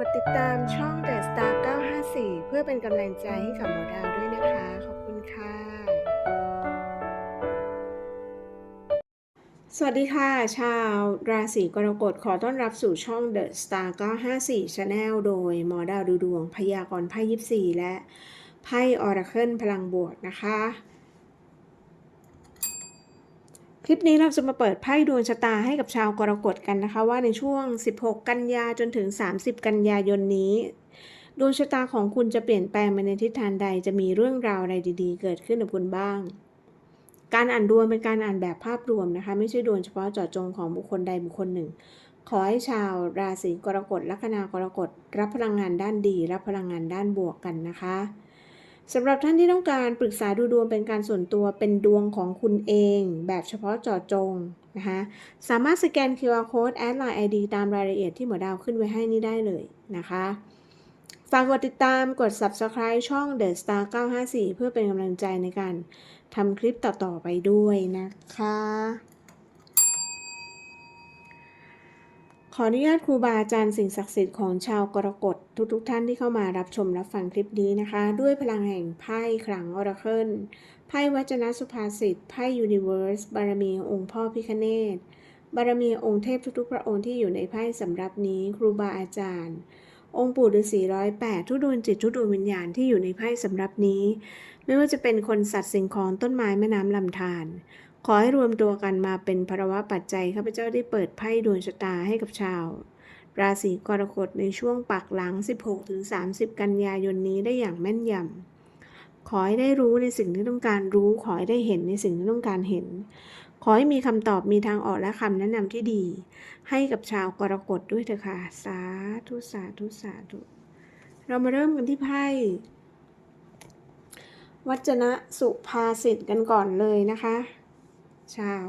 กดติดตามช่อง The Star 954 เพื่อเป็นกำลังใจให้กับหมอดาวด้วยนะคะ ขอบคุณค่ะ สวัสดีค่ะ ชาวราศีกรกฎขอต้อนรับสู่ช่อง The Star 954 Channel โดยหมอดาวดูดวงพยากรณ์ไพ่ยิปซีและไพ่ออราเคิลพลังบวกนะคะ คลิปนี้เราจะมาเปิดไพ่ดวงชะตาให้กับชาวกรกฎกันนะคะ ว่าในช่วง 16 กันยาจนถึง 30 กันยายนนี้ ดวงชะตาของคุณจะเปลี่ยนแปลงไปในทิศทางใดจะมีเรื่องราวอะไรดีๆ เกิดขึ้นกับคุณบ้าง การอ่านดวงเป็นการอ่านแบบภาพรวมนะคะ ไม่ใช่ดวงเฉพาะเจาะจงของบุคคลใดบุคคลหนึ่ง ขอให้ชาวราศีกรกฎลัคนากรกฎรับพลังงานด้านดี รับพลังงานด้านบวกกันนะคะ สำหรับท่านที่ต้องการปรึกษาดูดวงเป็นการส่วนตัวเป็นดวงของคุณเอง แบบเฉพาะเจาะจงนะคะสามารถสแกน QR code แอดไลน์ ID ตามรายละเอียดที่หมอดาวขึ้นไว้ให้นี่ได้เลยนะคะฝากกดติดตามกด Subscribe ช่อง The Star 954 เพื่อเป็นกำลังใจในการทำคลิปต่อ ๆ ไปด้วยนะคะ ขออนุญาตครูบาอาจารย์สิ่งศักดิ์สิทธิ์ของชาวกรกฎทุกๆทท่านที่เข้ามารับชมรับฟังคลิปนี้นะคะ ด้วยพลังแห่งไพ่ขลังออราเคิลไพ่วจนะสุภาษิตไพ่ยูนิเวอร์สบารมีองค์พ่อพิคเนตบารมีองค์เทพทุกๆ พระองค์ที่อยู่ในไพ่สำหรับนี้ครูบาอาจารย์ องค์ปู่ฤาษีร้อยแปดทุกดวงจิตทุกดวงวิญญาณที่อยู่ในไพ่สำหรับนี้ ไม่ว่าจะเป็นคนสัตว์สิ่งของต้นไม้แม่น้ำลำธาร ขอให้รวมตัวกันมาเป็นภาวะปัจจัยข้าพเจ้าได้เปิดไพ่ดวงชะตาให้กับชาว ราศีกรกฎในช่วงปักหลัง 16-30 กันยายนนี้ได้อย่างแม่นยำขอให้ได้รู้ในสิ่งที่ต้องการรู้ ขอให้ได้เห็นในสิ่งที่ต้องการเห็น ขอให้มีคำตอบมีทางออกและคำแนะนำที่ดี ให้กับชาวกรกฎด้วยเถอะค่ะสาธุสาธุสาธุเรามาเริ่มกันที่ไพ่วัจนะสุภาษิตกันก่อนเลยนะคะ ชาว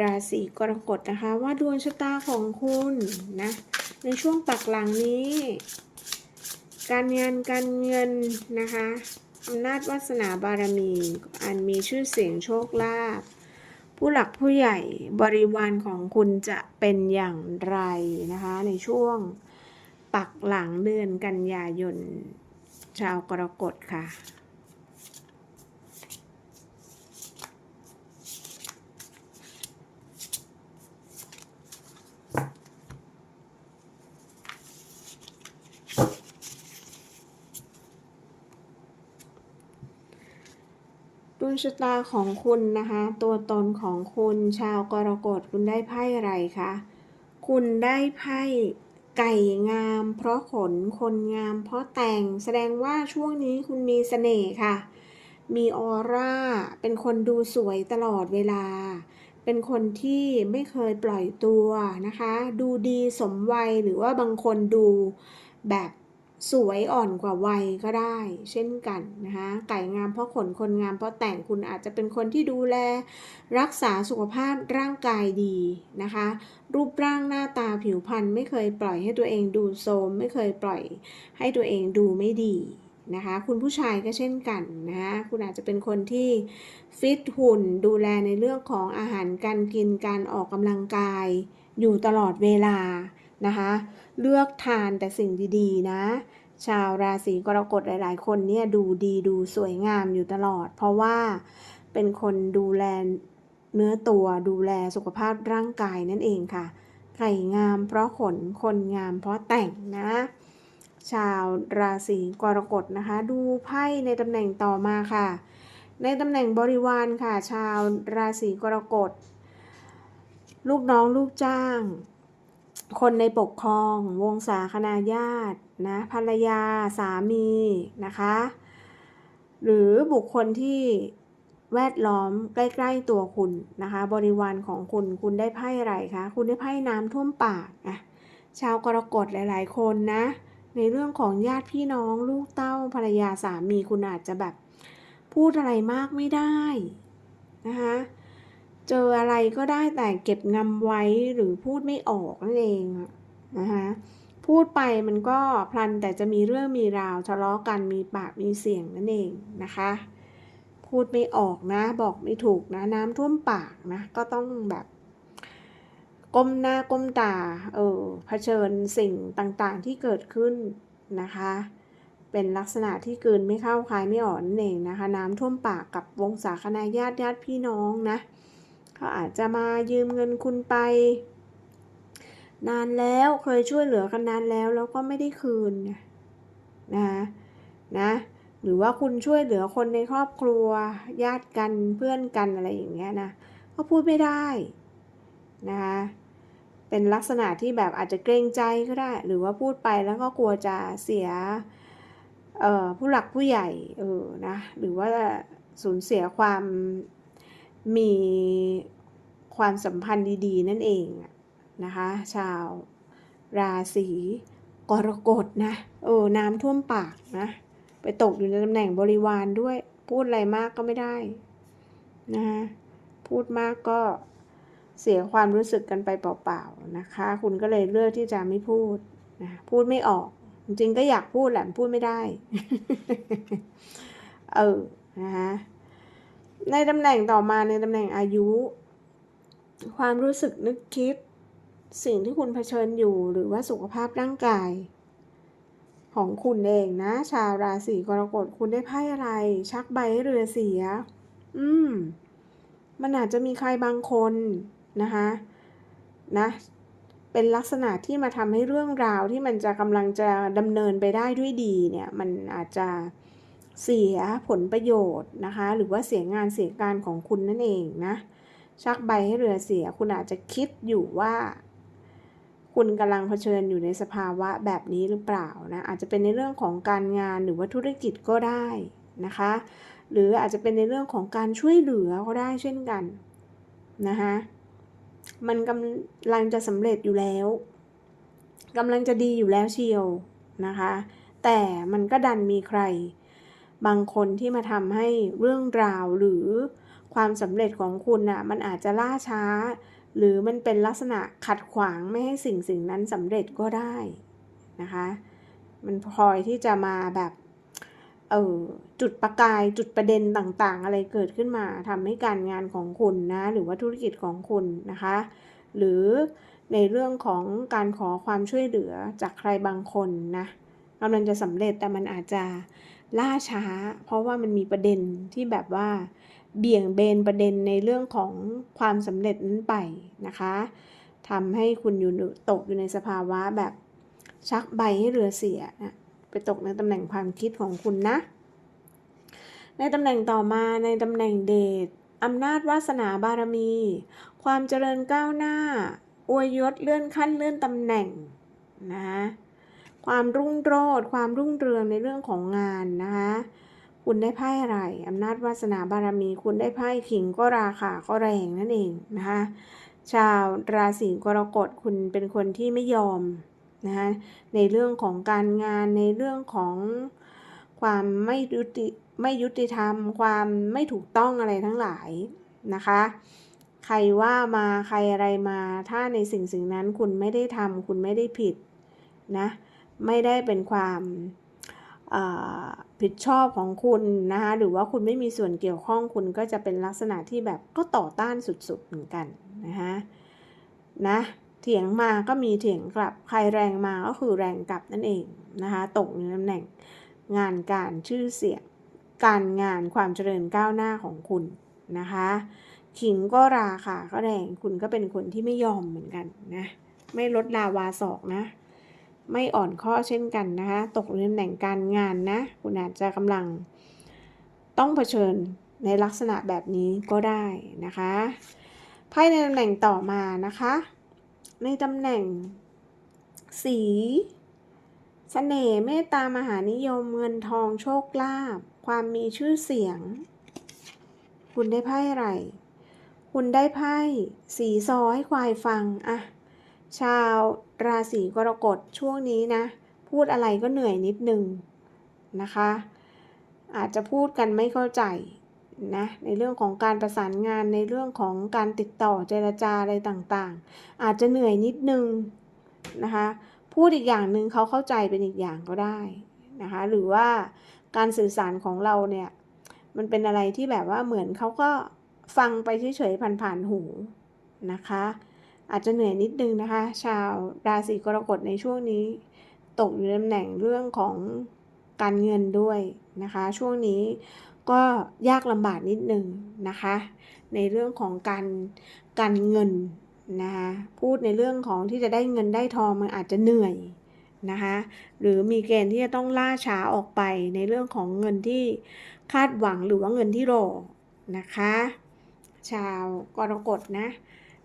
ราศีกรกฎนะคะ ว่าดวงชะตาของคุณนะในช่วงปักหลังนี้ การงานการเงินนะคะอำนาจวาสนาบารมี อันมีชื่อเสียงโชคลาภผู้หลักผู้ใหญ่บริวารของคุณจะเป็นอย่างไรนะคะ ในช่วงปักหลังเดือนกันยายน ชาวกรกฎค่ะ ชะตาของคุณนะคะ ตัวตนของคุณชาวกรกฎคุณได้ไพ่อะไรคะคุณได้ไพ่ไก่งาม เพราะขนคนงาม เพราะแต่งแสดงว่าช่วงนี้คุณมีเสน่ห์ค่ะ มีออร่า เป็นคนดูสวยตลอดเวลา เป็นคนที่ไม่เคยปล่อยตัวนะคะ ดูดีสมวัยหรือว่าบางคนดูแบบ สวยอ่อนกว่าวัยก็ได้ เช่นกันนะคะไก่งามเพราะขนคนงามเพราะแต่งคุณอาจจะเป็นคนที่ดูแล รักษาสุขภาพร่างกายดีนะคะ รูปร่างหน้าตาผิวพรรณไม่เคยปล่อยให้ตัวเองดูโทรมไม่เคยปล่อยให้ตัวเองดูไม่ดีนะคะ คุณผู้ชายก็เช่นกันนะคุณอาจจะเป็นคนที่ฟิตหุ่นดูแลในเรื่องของอาหารการกินการออกกำลังกายอยู่ตลอดเวลานะคะ เลือกทานแต่สิ่งดีๆ นะ ชาวราศีกรกฎหลาย ๆ คนเนี่ยดูดีดูสวยงามอยู่ตลอด เพราะว่าเป็นคนดูแลเนื้อตัวดูแลสุขภาพร่างกายนั่นเองค่ะไก่งามเพราะขนคนงามเพราะแต่งนะ ชาวราศีกรกฎนะคะ ดูไพ่ในตำแหน่งต่อมาค่ะ ในตำแหน่งบริวารค่ะ ชาวราศีกรกฎ ลูกน้องลูกจ้าง คนในปกครอง วงศาคณาญาตินะภรรยาสามีนะคะ หรือบุคคลที่แวดล้อมใกล้ๆตัวคุณนะคะ บริวารของคุณคุณได้ไพ่อะไรคะคุณได้ไพ่น้ำท่วมปากอะชาวกรกฎหลาย ๆ คนนะ ในเรื่องของญาติพี่น้องลูกเต้าภรรยาสามีคุณอาจจะแบบ พูดอะไรมากไม่ได้นะคะ เจออะไรก็ได้แต่เก็บงำไว้หรือพูดไม่ออกนั่นเองนะคะพูดไปมันก็พลันแต่จะมีเรื่องมีราวทะเลาะกันมีปากมีเสียงนั่นเองนะคะ พูดไม่ออกนะ บอกไม่ถูกนะ น้ำท่วมปากนะ ก็ต้องแบบก้มหน้าก้มตาเออเผชิญสิ่งต่างๆที่เกิดขึ้นนะคะ เป็นลักษณะที่กลืนไม่เข้าคายไม่ออกนั่นเองนะคะ น้ำท่วมปากกับวงศาคณาญาติญาติพี่น้องนะ เขาอาจจะมายืมเงินคุณไป นานแล้วเคยช่วยเหลือกันนานแล้วแล้วก็ไม่ได้คืนนะนะหรือว่าคุณช่วยเหลือคนในครอบครัวญาติกันเพื่อนกันอะไรอย่างเงี้ยนะก็พูดไม่ได้นะคะเป็นลักษณะที่แบบอาจจะเกรงใจก็ได้ หรือว่าพูดไปแล้วก็กลัวจะเสียผู้หลักผู้ใหญ่เออนะหรือว่าสูญเสียความ มีความสัมพันธ์ดีๆ นั่นเองนะคะ ชาวราศีกรกฎนะเออน้ำท่วมปากนะ ไปตกอยู่ในตำแหน่งบริวารด้วย พูดอะไรมากก็ไม่ได้นะคะพูดมากก็เสียความรู้สึกกันไปเปล่าๆนะคะ คุณก็เลยเลือกที่จะไม่พูดนะพูดไม่ออก จริงๆก็อยากพูดแหละพูดไม่ได้ เออนะคะ ในตำแหน่งต่อมาในตำแหน่งอายุ ความรู้สึกนึกคิด สิ่งที่คุณเผชิญอยู่หรือว่าสุขภาพร่างกาย ของคุณเองนะ ชาวราศีกรกฎคุณได้ไพ่อะไร ชักใบให้เรือเสีย อืม มันอาจจะมีใครบางคนนะคะนะเป็นลักษณะที่มาทำให้เรื่องราวที่มันจะกำลังจะดำเนินไปได้ด้วยดีเนี่ย มันอาจจะ เสียผลประโยชน์นะคะ หรือว่าเสียงานเสียการของคุณนั่นเองนะชักใบให้เรือเสียคุณอาจจะคิดอยู่ว่า คุณกำลังเผชิญอยู่ในสภาวะแบบนี้หรือเปล่านะอาจจะเป็นในเรื่องของการงานหรือว่าธุรกิจก็ได้นะคะ หรืออาจจะเป็นในเรื่องของการช่วยเหลือก็ได้เช่นกันนะคะมันกำลังจะสำเร็จอยู่แล้วกำลังจะดีอยู่แล้วเชียวนะคะ แต่มันก็ดันมีใคร บางคนที่มาทำให้เรื่องราวหรือความสำเร็จของคุณนะ่ะมันอาจจะล่าช้า หรือมันเป็นลักษณะขัดขวางไม่ให้สิ่งสิ่งนั้นสำเร็จก็ได้นะคะ มันพลอยที่จะมาแบบเออจุดประกายจุดประเด็นต่างๆ อะไรเกิดขึ้นมาทำให้การงานของคุณนะ หรือว่าธุรกิจของคุณนะคะ หรือในเรื่องของการขอความช่วยเหลือจากใครบางคนนะกำลังจะสำเร็จแต่มันอาจจะ ล่าช้า เพราะว่ามันมีประเด็นที่แบบว่า เบี่ยงเบนประเด็นในเรื่องของความสำเร็จนั้นไปนะคะทำให้คุณอยู่ตกอยู่ในสภาวะแบบชักใบให้เรือเสียนะไปตกในตำแหน่งความคิดของคุณนะ ในตำแหน่งต่อมาในตำแหน่งเดชอำนาจวาสนาบารมี ความเจริญก้าวหน้าอวยยศเลื่อนขั้นเลื่อนตำแหน่งนะ ความรุ่งโรจน์ความรุ่งเรืองในเรื่องของงานนะคะ คุณได้ไพ่อะไรอำนาจวาสนาบารมี คุณได้ไพ่ขิงก็ราคาก็แรงนั่นเองนะคะชาวราศีกรกฎคุณเป็นคนที่ไม่ยอมนะคะในเรื่องของการงานในเรื่องของความไม่ยุติไม่ยุติธรรม ความไม่ถูกต้องอะไรทั้งหลายนะคะ ใครว่ามาใครอะไรมาถ้าในสิ่งสิ่งนั้นคุณไม่ได้ทำคุณไม่ได้ผิดนะ ไม่ได้เป็นความผิดชอบของคุณนะคะหรือว่าคุณไม่มีส่วนเกี่ยวข้องคุณก็จะเป็นลักษณะที่แบบก็ต่อต้านสุดๆเหมือนกันนะคะนะเถียงมาก็มีเถียงกลับใครแรงมาก็คือแรงกลับนั่นเองนะคะตกในตำแหน่งงานการชื่อเสียงการงานความเจริญก้าวหน้าของคุณนะคะขิงก็ราค่ะก็แรงคุณก็เป็นคนที่ไม่ยอมเหมือนกันนะไม่ลดลาวาศอกนะ ไม่อ่อนข้อเช่นกันนะคะ ตกในตำแหน่งการงานนะ คุณอาจจะกำลัง ต้องเผชิญในลักษณะแบบนี้ก็ได้นะคะไพ่ในตำแหน่งต่อมานะคะ ในตำแหน่ง สีสเสน่ห์เมตตามหานิยมเงินทองโชคลาภความมีชื่อเสียง คุณได้ไพ่อะไร คุณได้ไพ่สีซอให้ควายฟังอะ ชาวราศีกรกฎช่วงนี้นะ พูดอะไรก็เหนื่อยนิดนึงนะคะ อาจจะพูดกันไม่เข้าใจนะในเรื่องของการประสานงานในเรื่องของการติดต่อเจรจาอะไรต่างๆ อาจจะเหนื่อยนิดนึงนะคะพูดอีกอย่างหนึ่งเขาเข้าใจเป็นอีกอย่างก็ได้นะคะหรือว่าการสื่อสารของเราเนี่ยมันเป็นอะไรที่แบบว่าเหมือนเขาก็ฟังไปเฉยๆผ่านๆหูนะคะ อาจจะเหนื่อยนิดนึงนะคะ ชาวราศีกรกฎในช่วงนี้ ตกอยู่ในตำแหน่งเรื่องของการเงินด้วยนะคะ ช่วงนี้ก็ยากลำบากนิดนึงนะคะ ในเรื่องของการการเงินนะคะพูดในเรื่องของที่จะได้เงินได้ทองมันอาจจะเหนื่อยนะคะหรือมีเกณฑ์ที่จะต้องล่าช้าออกไปในเรื่องของเงินที่คาดหวังหรือว่าเงินที่รอนะคะ ชาวกรกฎนะ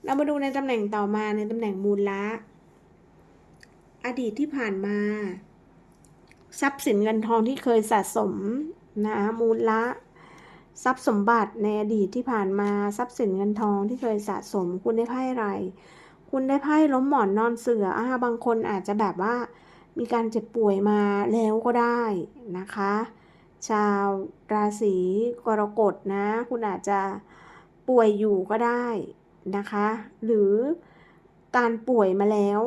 เรามาดูในตำแหน่งต่อมาในตำแหน่งมูลละอดีตที่ผ่านมา ทรัพย์สินเงินทองที่เคยสะสมนะมูลละทรัพย์สมบัติในอดีตที่ผ่านมาทรัพย์สินเงินทองที่เคยสะสม คุณได้ไพ่อะไร คุณได้ไพ่ล้มหมอนนอนเสืออ่าบางคนอาจจะแบบว่า มีการเจ็บป่วยมาแล้วก็ได้นะคะ ชาวราศีกรกฎนะ คุณอาจจะป่วยอยู่ก็ได้ นะคะ หรือการป่วยมาแล้ว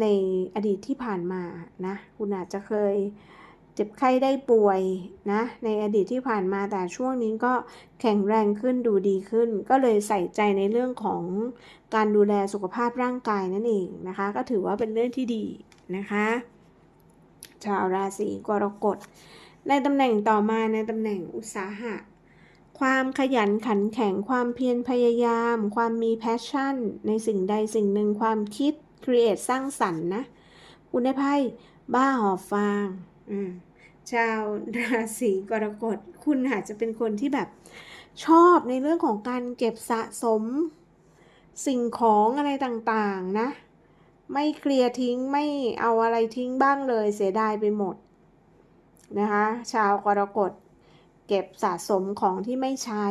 ในอดีตที่ผ่านมานะคุณอาจจะเคยเจ็บไข้ได้ป่วยนะในอดีตที่ผ่านมาแต่ช่วงนี้ก็แข็งแรงขึ้นดูดีขึ้น ก็เลยใส่ใจในเรื่องของการดูแลสุขภาพร่างกายนั่นเองนะคะ ก็ถือว่าเป็นเรื่องที่ดีนะคะ ชาวราศีกรกฎในตำแหน่งต่อมาในตำแหน่งอุตสาหะ ความขยันขันแข็งความเพียรพยายาม ความมีแพชชั่น ในสิ่งใดสิ่งหนึ่งความคิดครีเอทสร้างสรรค์นะคุณได้ไพ่บ้าหอบฟางชาวราศีกรกฎคุณอาจจะเป็นคนที่แบบชอบในเรื่องของการเก็บสะสม สิ่งของอะไรต่างๆนะ ไม่เคลียร์ทิ้งไม่เอาอะไรทิ้งบ้างเลยเสียดายไปหมดนะคะ ชาวกรกฎ เก็บสะสมของที่ไม่ใช้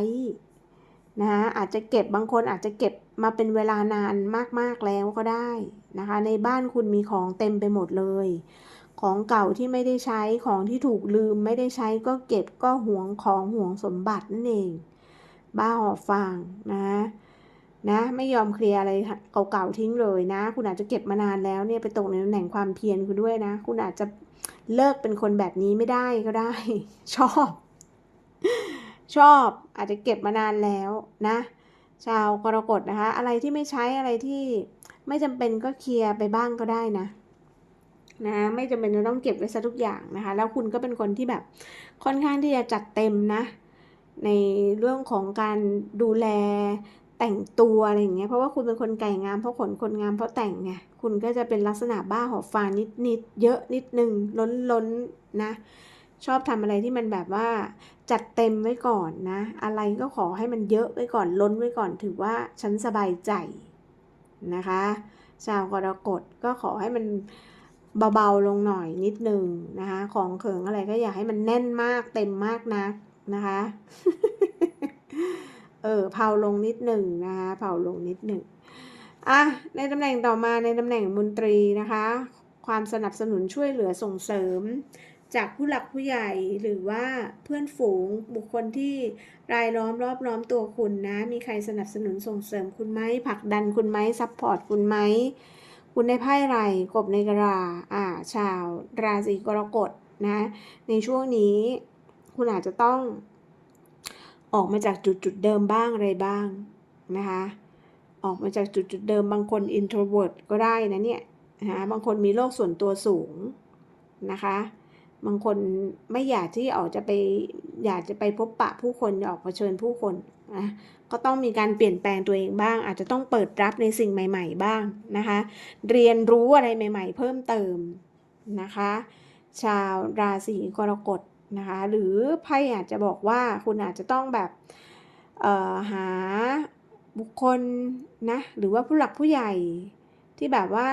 นะคะอาจจะเก็บบางคนอาจจะเก็บมาเป็นเวลานานมากๆแล้วก็ได้นะคะ ในบ้านคุณมีของเต็มไปหมดเลย ของเก่าที่ไม่ได้ใช้ของที่ถูกลืมไม่ได้ใช้ก็เก็บก็หวงของหวงสมบัตินั่นเอง บ้าหอบฟางนะนะไม่ยอมเคลียร์อะไรเก่าๆทิ้งเลยนะ คุณอาจจะเก็บมานานแล้วเนี่ยไปตกในตำแหน่งความเพียรคุณด้วยนะ คุณอาจจะเลิกเป็นคนแบบนี้ไม่ได้ก็ได้ ชอบ ชอบอาจจะเก็บมานานแล้วนะ ชาวกรกฎนะคะ อะไรที่ไม่ใช้อะไรที่ไม่จำเป็นก็เคลียร์ไปบ้างก็ได้นะนะไม่จำเป็นจะต้องเก็บไว้ซะทุกอย่างนะคะ แล้วคุณก็เป็นคนที่แบบค่อนข้างที่จะจัดเต็มนะ ในเรื่องของการดูแลแต่งตัวอะไรอย่างเงี้ยเพราะว่าคุณเป็นคนไก่งามเพราะขนคนงามเพราะแต่งไงคุณก็จะเป็นลักษณะบ้าหอบฟานิดนิดเยอะนิดนึงล้นล้นนะ ชอบทำอะไรที่มันแบบว่าจัดเต็มไว้ก่อนนะ อะไรก็ขอให้มันเยอะไว้ก่อนล้นไว้ก่อนถือว่าฉันสบายใจนะคะ ชาวกรกฎก็ขอให้มันเบาๆลงหน่อยนิดนึงนะคะ ของเขิงอะไรก็อย่าให้มันแน่นมากเต็มมากนะนะคะ เออเผาลงนิดหนึ่งนะคะเผาลงนิดหนึ่งอะในตำแหน่งต่อมาในตำแหน่งมนตรีนะคะ ความสนับสนุนช่วยเหลือส่งเสริม จากผู้หลักผู้ใหญ่หรือว่าเพื่อนฝูงบุคคลที่รายล้อมรอบล้อมตัวคุณนะ มีใครสนับสนุนส่งเสริมคุณไหมผลักดันคุณไหมซัพพอร์ตคุณไหมคุณได้ไพ่ไรกบในกราอ่า ชาว ราศีกรกฎนะ ในช่วงนี้ คุณอาจจะต้อง ออกมาจากจุดจุดเดิมบ้างอะไรบ้างนะคะ ออกมาจากจุดจุดเดิมบางคน introvert ก็ได้นะเนี่ยนะบางคนมีโลกส่วนตัวสูงนะคะ บางคนไม่อยากที่ออกจะไปอยากจะไปพบปะผู้คนออกเผชิญผู้คนนะก็ต้องมีการเปลี่ยนแปลงตัวเองบ้าง อาจจะต้องเปิดรับในสิ่งใหม่ ๆ บ้างนะคะ เรียนรู้อะไรใหม่ ๆ เพิ่มเติมนะคะ ชาวราศีกรกฎนะคะ หรือไพ่อาจจะบอกว่าคุณอาจจะต้องแบบหาบุคคลนะหรือว่าผู้หลักผู้ใหญ่ที่แบบว่า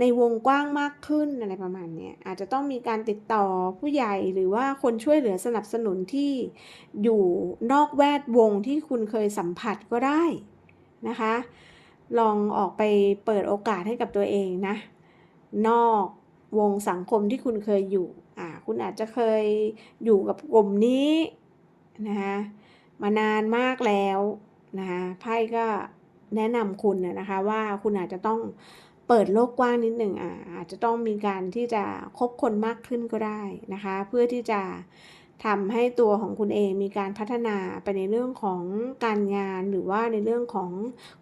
ในวงกว้างมากขึ้นอะไรประมาณนี้อาจจะต้องมีการติดต่อผู้ใหญ่หรือว่าคนช่วยเหลือสนับสนุนที่อยู่นอกแวดวงที่คุณเคยสัมผัสก็ได้นะคะ ลองออกไปเปิดโอกาสให้กับตัวเองนะ นอกวงสังคมที่คุณเคยอยู่อ่าคุณอาจจะเคยอยู่กับกลุ่มนี้นะคะมานานมากแล้วนะคะไพ่ก็แนะนำคุณนะคะว่าคุณอาจจะต้อง เปิดโลกกว้างนิดหนึ่งอ่าอาจจะต้องมีการที่จะคบคนมากขึ้นก็ได้นะคะ เพื่อที่จะทำให้ตัวของคุณเองมีการพัฒนาไปในเรื่องของการงานหรือว่าในเรื่องของ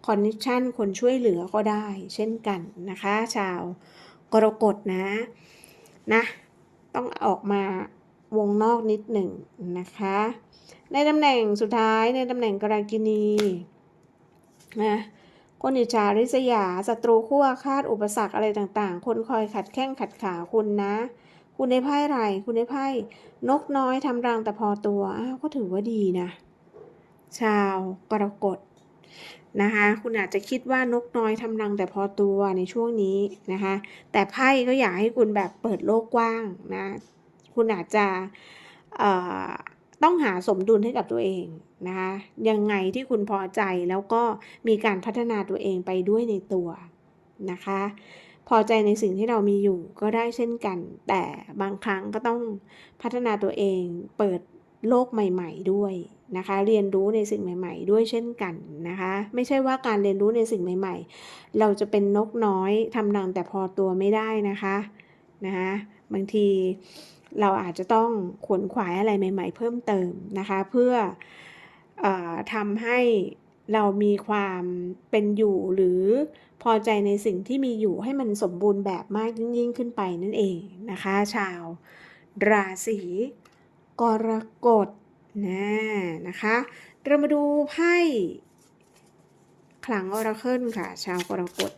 คอนเนคชันคนช่วยเหลือก็ได้ เช่นกันนะคะ ชาวกรกฎนะนะต้องออกมาวงนอกนิดหนึ่งนะคะ ในตำแหน่งสุดท้ายในตำแหน่งกรากินีนะ คนอิจฉาริษยาศัตรูคู่อาฆาตอุปสรรคอะไรต่างๆ คนคอยขัดแข้งขัดขาคุณนะ คุณได้ไพ่อะไรคุณได้ไพ่นกน้อยทำรังแต่พอตัวอ้าวก็ถือว่าดีนะ ชาวกรกฎนะคะคุณอาจจะคิดว่านกน้อยทำรังแต่พอตัวในช่วงนี้นะคะแต่ไพ่ก็อยากให้คุณแบบเปิดโลกกว้างนะ คุณอาจจะ ต้องหาสมดุลให้กับตัวเองนะคะยังไงที่คุณพอใจแล้วก็มีการพัฒนาตัวเองไปด้วยในตัวนะคะ พอใจในสิ่งที่เรามีอยู่ก็ได้เช่นกัน แต่บางครั้งก็ต้องพัฒนาตัวเองเปิดโลกใหม่ ๆ ด้วยนะคะ เรียนรู้ในสิ่งใหม่ ๆ ด้วยเช่นกันนะคะ ไม่ใช่ว่าการเรียนรู้ในสิ่งใหม่ ๆ เราจะเป็นนกน้อยทำรังแต่พอตัวไม่ได้นะคะนะคะบางที เราอาจจะต้องขวนขวายอะไรใหม่ ๆ เพิ่มเติมนะคะ เพื่ออทำให้เรามีความเป็นอยู่หรือพอใจในสิ่งที่มีอยู่ให้มันสมบูรณ์แบบมากยิ่งขึ้นไปนั่นเองนะคะ ชาว ราศีกรกฎนะนะคะ เรามาดูไพ่ขลังออราเคิลค่ะ ชาวกรกฎ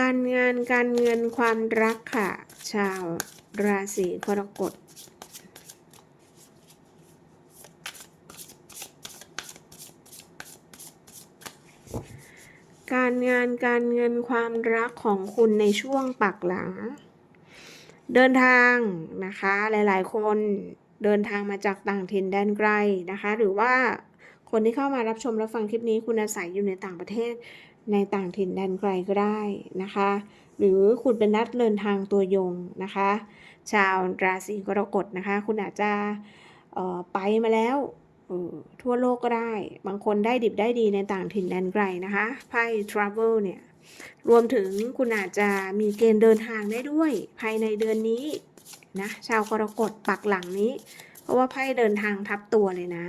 การงานการเงินความรักค่ะ ชาวราศีกรกฎการงานการเงินความรักของคุณในช่วงปักหลัง เดินทางนะคะหลายๆ คนเดินทางมาจากต่างถิ่นแดนไกลนะคะ หรือว่าคนที่เข้ามารับชมรับฟังคลิปนี้คุณอาศัยอยู่ในต่างประเทศ ในต่างถิ่นแดนไกลก็ได้นะคะ หรือคุณเป็นนักเดินทางตัวยงนะคะ ชาวราศีกรกฎนะคะ คุณอาจจะไปมาแล้วทั่วโลกก็ได้ บางคนได้ดิบได้ดีในต่างถิ่นแดนไกลนะคะไพ่ travel เนี่ยรวมถึงคุณอาจจะมีเกณฑ์เดินทางได้ด้วย ภายในเดือนนี้นะชาวกรกฎปักหลังนี้ เพราะว่าไพ่เดินทางทับตัวเลยนะ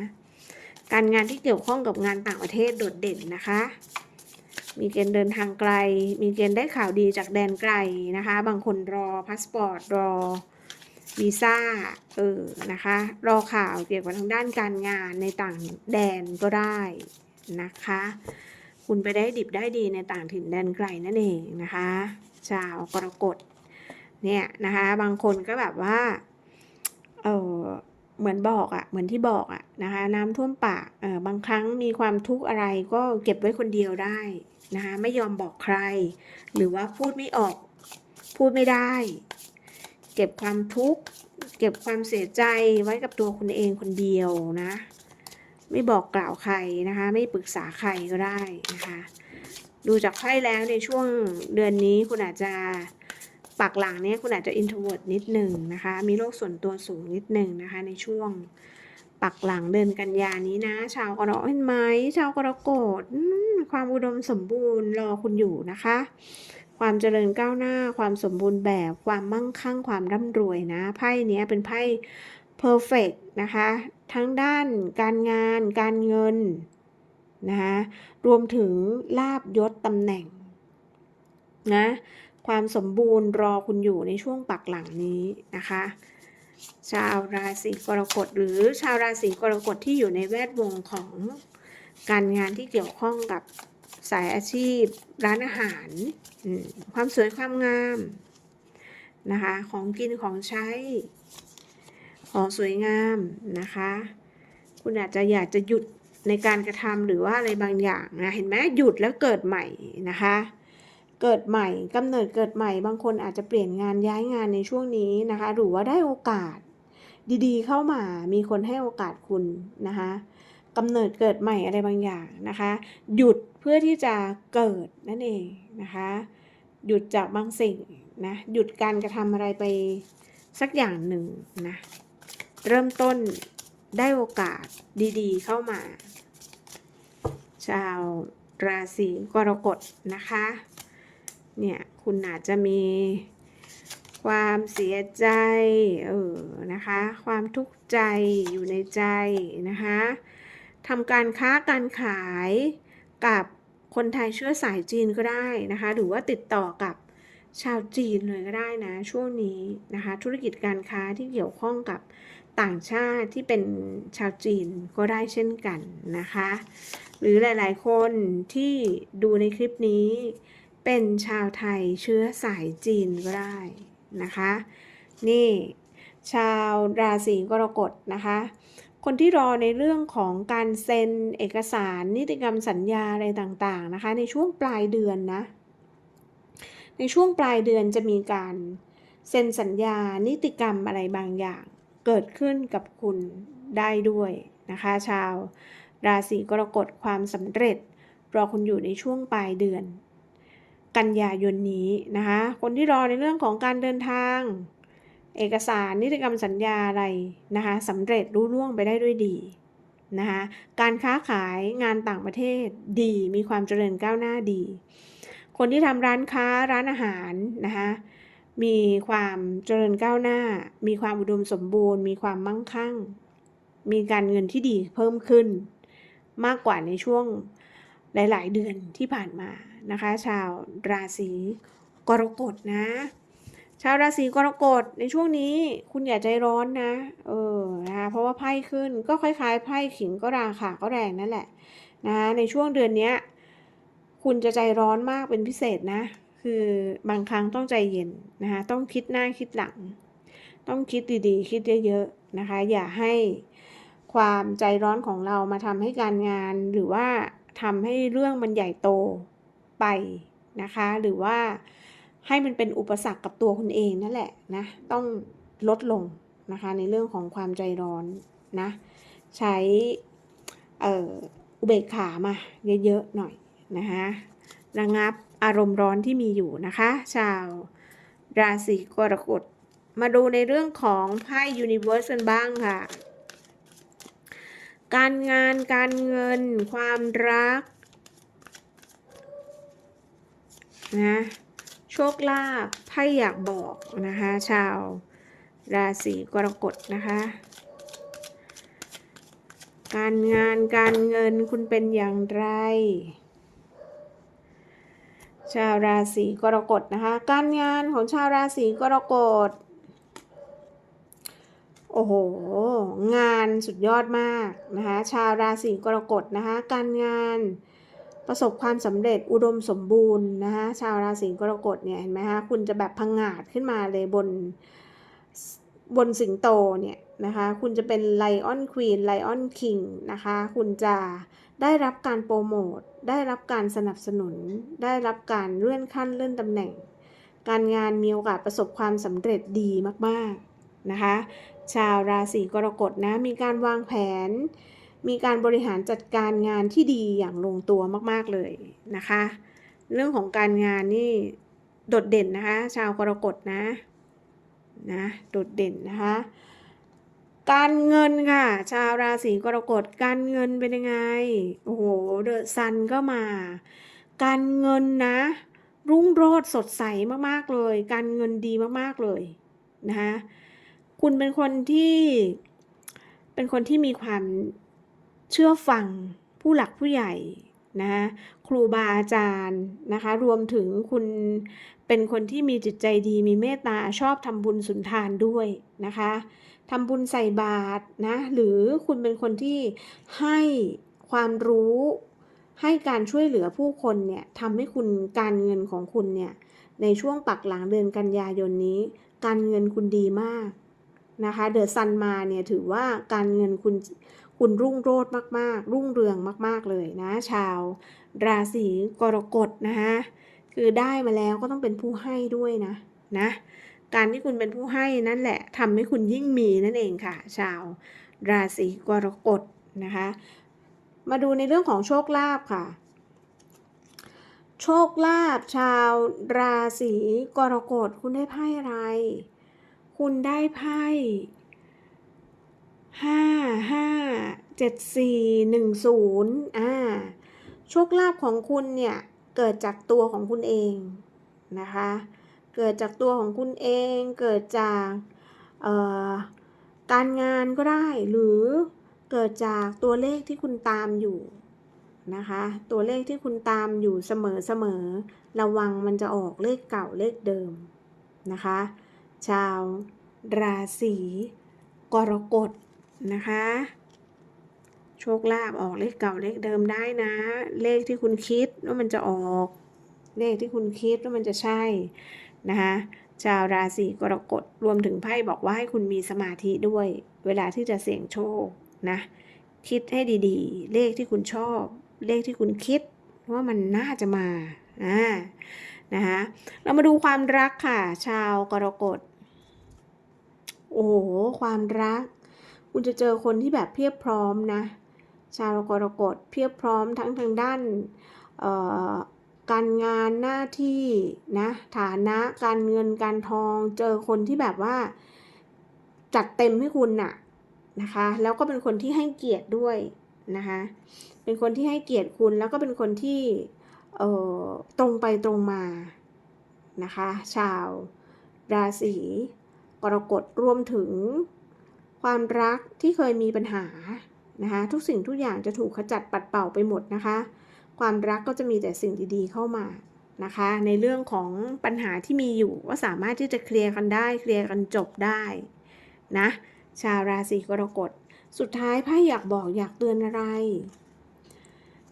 การงานที่เกี่ยวข้องกับงานต่างประเทศโดดเด่นนะคะ มีเกณฑ์เดินทางไกล มีเกณฑ์ได้ข่าวดีจากแดนไกลนะคะ บางคนรอพาสปอร์ตรอวีซ่า เออ นะคะ รอข่าวเกี่ยวกับทางด้านการงานในต่างแดนก็ได้นะคะ คุณไปได้ดิบได้ดีในต่างถิ่นแดนไกลนั่นเองนะคะ ชาวกรกฎ เนี่ยนะคะ บางคนก็แบบว่า เออเหมือนบอกอะ่ะ เหมือนที่บอกอะ่ะนะคะ น้ำท่วมปาก เออบางครั้งมีความทุกข์อะไรก็เก็บไว้คนเดียวได้ นะคะไม่ยอมบอกใคร หรือว่าพูดไม่ออก พูดไม่ได้ เก็บความทุกข์เก็บความเสียใจไว้กับตัวคุณเองคนเดียวนะ ไม่บอกกล่าวใครนะคะ ไม่ปรึกษาใครก็ได้นะคะ ดูจากไพ่แล้วในช่วงเดือนนี้คุณอาจจะปักหลังเนี่ยคุณอาจจะ introvert นิดหนึ่งนะคะ มีโรคส่วนตัวสูงนิดหนึ่งนะคะ ในช่วง ปักหลังเดือนกันยานี้นะ ชาวกรกฎเห็นไหมชาวกรกฎอืมความอุดมสมบูรณ์รอคุณอยู่นะคะ ความเจริญก้าวหน้า ความสมบูรณ์แบบ ความมั่งคั่ง ความร่ำรวยนะ ไพ่เนี้ยเป็นไพ่ perfect นะคะ ทั้งด้านการงาน การเงินนะคะรวมถึงลาบยศตำแหน่งนะความสมบูรณ์รอคุณอยู่ในช่วงปักหลังนี้นะคะ ชาวราศีกรกฎหรือชาวราศีกรกฎที่อยู่ในแวดวงของการงานที่เกี่ยวข้องกับสายอาชีพ ร้านอาหาร ความสวยความงามนะคะของกินของใช้ ของสวยงามนะคะ คุณอาจจะอยากจะหยุดในการกระทำหรือว่าอะไรบางอย่างนะเห็นไหมหยุดแล้วเกิดใหม่นะคะ เกิดใหม่กำเนิดเกิดใหม่บางคนอาจจะเปลี่ยนงานย้ายงานในช่วงนี้นะคะ หรือว่าได้โอกาสดีๆ เข้ามามีคนให้โอกาสคุณนะคะกำเนิดเกิดใหม่อะไรบางอย่างนะคะ หยุดเพื่อที่จะเกิดนั่นเองนะคะ หยุดจากบางสิ่งนะหยุดการกระทำอะไรไปสักอย่างหนึ่งนะเริ่มต้นได้โอกาสดีๆ เข้ามา ชาวราศีกรกฎนะคะ เนี่ย คุณอาจจะมีความเสียใจ เออ นะคะ ความทุกข์ใจอยู่ในใจนะคะทำการค้าการขายกับคนไทยเชื้อสายจีนก็ได้นะคะ หรือว่าติดต่อกับชาวจีนเลยก็ได้นะ ช่วงนี้นะคะ ธุรกิจการค้าที่เกี่ยวข้องกับต่างชาติที่เป็นชาวจีนก็ได้เช่นกันนะคะ หรือหลายๆคนที่ดูในคลิปนี้ เป็นชาวไทยเชื้อสายจีนก็ได้นะคะ นี่ชาวราศีกรกฎนะคะ คนที่รอในเรื่องของการเซ็นเอกสารนิติกรรมสัญญาอะไรต่างๆนะคะ ในช่วงปลายเดือนนะ ในช่วงปลายเดือนจะมีการเซ็นสัญญานิติกรรมอะไรบางอย่าง เกิดขึ้นกับคุณได้ด้วยนะคะ ชาวราศีกรกฎความสำเร็จ รอคุณอยู่ในช่วงปลายเดือน กันยายนนี้นะคะ คนที่รอในเรื่องของการเดินทาง เอกสารนิติกรรมสัญญาอะไรนะคะสำเร็จรุ่ร่วงไปได้ด้วยดีนะคะการค้าขายงานต่างประเทศดีมีความเจริญก้าวหน้าดี คนที่ทำร้านค้าร้านอาหารนะคะมีความเจริญก้าวหน้า มีความอุดมสมบูรณ์ มีความมั่งคั่ง มีการเงินที่ดีเพิ่มขึ้น มากกว่าในช่วงหลาย ๆ เดือนที่ผ่านมา นะคะ ชาวราศีกรกฎนะ ชาวราศีกรกฎในช่วงนี้คุณอย่าใจร้อนนะ เออนะคะเพราะว่าไพ่ขึ้นก็คล้ายๆไพ่ขิงก็ราคาก็แรงนั่นแหละนะคะในช่วงเดือนนี้คุณจะใจร้อนมากเป็นพิเศษนะ คือบางครั้งต้องใจเย็นนะคะต้องคิดหน้าคิดหลัง ต้องคิดดีๆ คิดเยอะๆนะคะ อย่าให้ความใจร้อนของเรามาทำให้การงานหรือว่าทำให้เรื่องมันใหญ่โต ไปนะคะ หรือว่าให้มันเป็นอุปสรรคกับตัวคุณเองนั่นแหละนะต้องลดลงนะคะในเรื่องของความใจร้อนนะใช้เอ่ออุเบกขามาเยอะๆหน่อยนะคะระงับอารมณ์ร้อนที่มีอยู่นะคะ ชาวราศีกรกฎมาดูในเรื่องของไพ่ยูนิเวอร์สกันบ้างค่ะ การงานการเงิน ความรัก นะโชคลาภไพ่อยากบอกนะคะชาวราศีกรกฎนะคะ การงานการเงินคุณเป็นอย่างไร ชาวราศีกรกฎนะคะ การงานของชาวราศีกรกฎโอ้โห งานสุดยอดมากนะคะ ชาวราศีกรกฎนะคะ การงาน ประสบความสำเร็จอุดมสมบูรณ์นะคะชาวราศีกรกฎเนี่ยเห็นไหมคะคุณจะแบบพังงาดขึ้นมาเลยบนบนสิงโตเนี่ยนะคะคุณจะเป็นไลออนควีนไลออนคิงนะคะคุณจะได้รับการโปรโมทได้รับการสนับสนุน ได้รับการเลื่อนขั้นเลื่อนตำแหน่ง การงานมีโอกาสประสบความสำเร็จดีมากๆนะคะชาวราศีกรกฎนะมีการวางแผน มีการบริหารจัดการงานที่ดีอย่างลงตัวมากๆเลยนะคะ เรื่องของการงานนี่โดดเด่นนะคะ ชาวกรกฎนะนะโดดเด่นนะคะ การเงินค่ะ ชาวราศีกรกฎการเงินเป็นยังไงโอ้โหเดอะซันก็มา การเงินนะ รุ่งโรจน์สดใสมากๆเลย การเงินดีมากๆเลยนะคะคุณเป็นคนที่เป็นคนที่มีความ เชื่อฟังผู้หลักผู้ใหญ่นะคะครูบาอาจารย์นะคะรวมถึงคุณเป็นคนที่มีจิตใจดีมีเมตตาชอบทำบุญสุนทานด้วยนะคะทำบุญใส่บาตรนะหรือคุณเป็นคนที่ให้ความรู้ให้การช่วยเหลือผู้คนเนี่ยทำให้คุณการเงินของคุณเนี่ยในช่วงปักหลังเดือนกันยายนนี้ การเงินคุณดีมากนะคะเดอะซันมาเนี่ยถือว่าการเงินคุณ คุณรุ่งโรจน์มาก ๆ รุ่งเรืองมาก ๆ เลยนะ ชาว ราศีกรกฎนะคะคือได้มาแล้วก็ต้องเป็นผู้ให้ด้วยนะนะ การที่คุณเป็นผู้ให้นั่นแหละทำให้คุณยิ่งมีนั่นเองค่ะ ชาว ราศีกรกฎนะคะ มาดูในเรื่องของโชคลาภค่ะ โชคลาภชาวราศีกรกฎคุณได้ไพ่อะไร คุณได้ไพ่ ห้าห้าเจ็ดสี่หนึ่งศูนย์อ่าโชคลาภของคุณเนี่ย เกิดจากตัวของคุณเองนะคะ เกิดจากตัวของคุณเองเกิดจากการงานก็ได้หรือเกิดจากตัวเลขที่คุณตามอยู่นะคะ ตัวเลขที่คุณตามอยู่เสมอเสมอระวังมันจะออกเลขเก่าเลขเดิมนะคะ ชาวราศีกรกฎ นะคะ โชคลาภออกเลขเก่าเลขเดิมได้นะ เลขที่คุณคิดว่ามันจะออก เลขที่คุณคิดว่ามันจะใช่ นะคะชาวราศีกรกฎรวมถึงไพ่บอกว่าให้คุณมีสมาธิด้วย เวลาที่จะเสี่ยงโชคนะ คิดให้ดีๆ เลขที่คุณชอบ เลขที่คุณคิดว่ามันน่าจะมาอ่านะคะเรามาดูความรักค่ะ ชาวกรกฎโอ้โหความรัก คุณจะเจอคนที่แบบเพียบพร้อมนะ ชาวกรกฎเพียบพร้อมทั้งทางด้านการงานหน้าที่นะฐานะการเงินการทอง เจอคนที่แบบว่า จัดเต็มให้คุณน่ะนะคะ แล้วก็เป็นคนที่ให้เกียรติด้วยนะคะ เป็นคนที่ให้เกียรติคุณแล้วก็เป็นคนที่ตรงไปตรงมานะคะ ชาวราศีกรกฎรวมถึง ความรักที่เคยมีปัญหานะคะทุกสิ่งทุกอย่างจะถูกขจัดปัดเป่าไปหมดนะคะ ความรักก็จะมีแต่สิ่งดีๆเข้ามานะคะ ในเรื่องของปัญหาที่มีอยู่ว่าสามารถที่จะเคลียร์กันได้เคลียร์กันจบได้นะชาวราศีกรกฎสุดท้ายไพ่อยากบอกอยากเตือนอะไร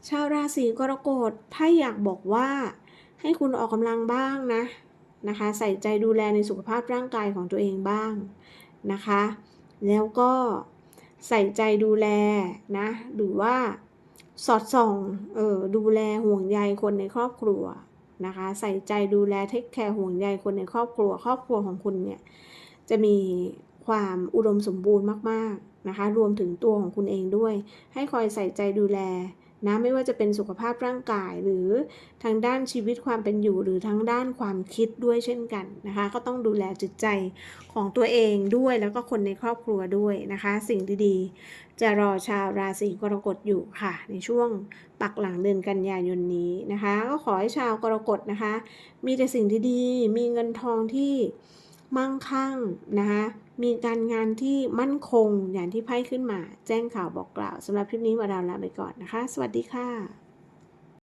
ชาวราศีกรกฎไพ่อยากบอกว่า ให้คุณออกกำลังบ้างนะนะคะ ใส่ใจดูแลในสุขภาพร่างกายของตัวเองบ้างนะคะ แล้วก็ใส่ใจดูแลนะ หรือว่าสอดส่องเออดูแลห่วงใยคนในครอบครัวนะคะ ใส่ใจดูแลเทคแคร์ห่วงใยคนในครอบครัว ครอบครัวของคุณเนี่ยจะมีความอุดมสมบูรณ์มาก ๆ นะคะ รวมถึงตัวของคุณเองด้วย ให้คอยใส่ใจดูแล นะไม่ว่าจะเป็นสุขภาพร่างกายหรือทางด้านชีวิตความเป็นอยู่ หรือทางด้านความคิดด้วยเช่นกันนะคะ ก็ต้องดูแลจิตใจของตัวเองด้วยแล้วก็คนในครอบครัวด้วยนะคะ สิ่งดีๆ จะรอชาวราศีกรกฎอยู่ค่ะ ในช่วงปักหลังเดือนกันยายนนี้นะคะ ก็ขอให้ชาวกรกฎนะคะ มีแต่สิ่งที่ดีมีเงินทองที่มั่งคั่งนะคะ มีการงานที่มั่นคงอย่างที่ไพ่ขึ้นมา แจ้งข่าวบอกกล่าวสำหรับคลิปนี้มาดาวลาไปก่อนนะคะ สวัสดีค่ะ